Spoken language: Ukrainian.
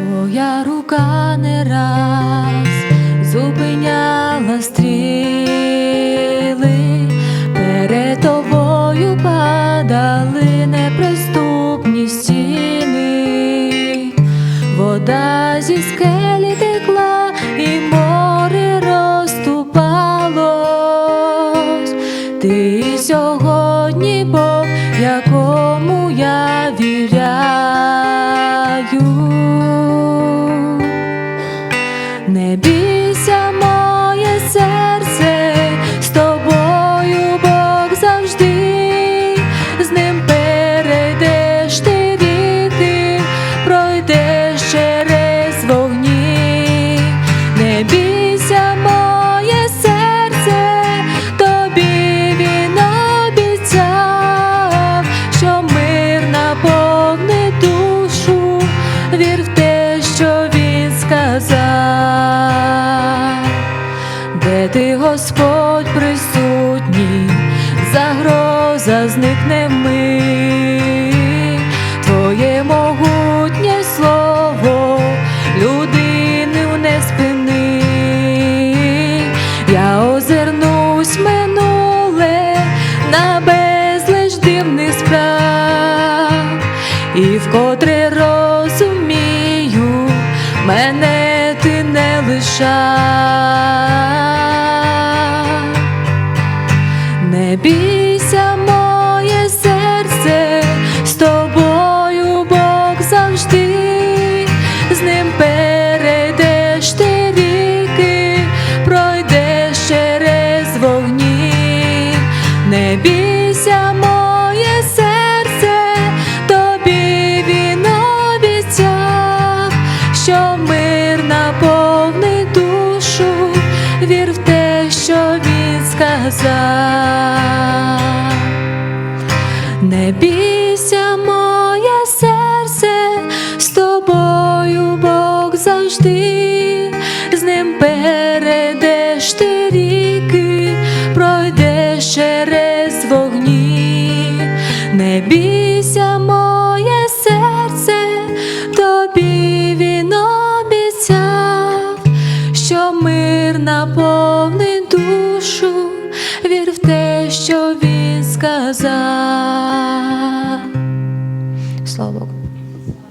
Твоя рука не раз зупиняла стріли, перед тобою падали неприступні стіни, вода зі скелі текла і присутній, загроза зникне ми, твоє могутнє слово, людину не спини, я озирнусь минуле на безліч дивних справ, і вкотре розумію, мене ти не лишав. Не бійся, моє серце, з тобою Бог завжди, з ним перейдеш ти ріки, пройдеш через вогні, не бійся, Не бійся, моє серце, з тобою Бог завжди, з ним перейдеш ти ріки, пройдеш через вогні, не бійся, моє серце, тобі він обіцяв, що мир наповнить душу, вір в те, що він сказав. Слово